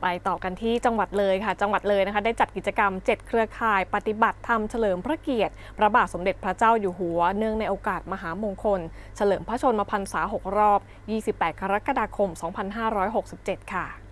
ไปต่อกันที่จังหวัดเลยค่ะ จังหวัดเลยนะคะ ได้จัดกิจกรรม 7 เครือข่ายปฏิบัติธรรมเฉลิมพระเกียรติ พระบาทสมเด็จพระเจ้าอยู่หัว เนื่องในโอกาสมหามงคล เฉลิมพระชนมพรรษา 6 รอบ 28 กรกฎาคม 2567 ค่ะ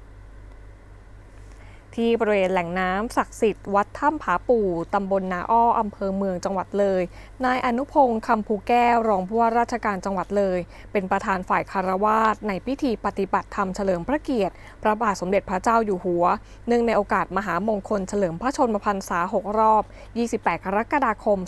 ที่บริเวณแหล่งน้ำศักดิ์สิทธิ์วัดถ้ำผาปู่ตำบลนาอ้ออำเภอเมืองจังหวัดเลย นายอนุพงศ์คำภูแก้วรองผู้ว่าราชการจังหวัดเลย เป็นประธานฝ่ายคารวาสในพิธีปฏิบัติธรรมเฉลิมพระเกียรติ พระบาทสมเด็จพระเจ้าอยู่หัว เนื่องในโอกาสมหามงคลเฉลิมพระชนมพรรษา 6 รอบ 28 กรกฎาคม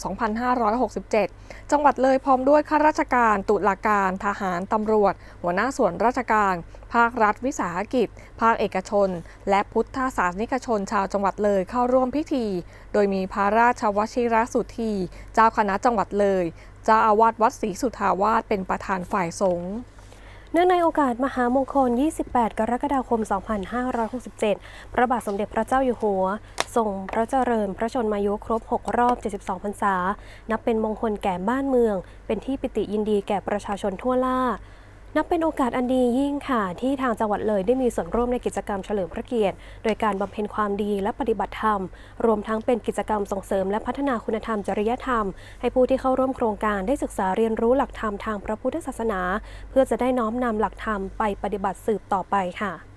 2567 จังหวัดเลยพร้อมด้วยข้าราชการตุลาการทหารตำรวจ หัวหน้าส่วนราชการ ภาครัฐวิสาหกิจ ภาคเอกชน และพุทธศาสนิกชนชาวจังหวัดเลยเข้าร่วมพิธี โดยมีพระราชวชิรสุธี เจ้าคณะจังหวัดเลย เจ้าอาวาสวัดศรีสุทธาวาสเป็นประธานฝ่ายสงฆ์เนื่องในโอกาสมหามงคล 28 กรกฎาคม 2567 พระบาทสมเด็จพระเจ้าอยู่หัว ทรงพระเจริญพระชนมายุครบ 6 รอบ 72 พรรษา นับเป็นมงคลแก่บ้านเมือง เป็นที่ปิติยินดีแก่ประชาชนทั่วล่า นับเป็นโอกาสอันดียิ่งค่ะ ที่ทางจังหวัดเลยได้มีส่วนร่วมในกิจกรรมเฉลิมพระเกียรติ โดยการบำเพ็ญความดีและปฏิบัติธรรม รวมทั้งเป็นกิจกรรมส่งเสริมและพัฒนาคุณธรรมจริยธรรม ให้ผู้ที่เข้าร่วมโครงการได้ศึกษาเรียนรู้หลักธรรมทางพระพุทธศาสนา เพื่อจะได้น้อมนำหลักธรรมไปปฏิบัติสืบต่อไปค่ะ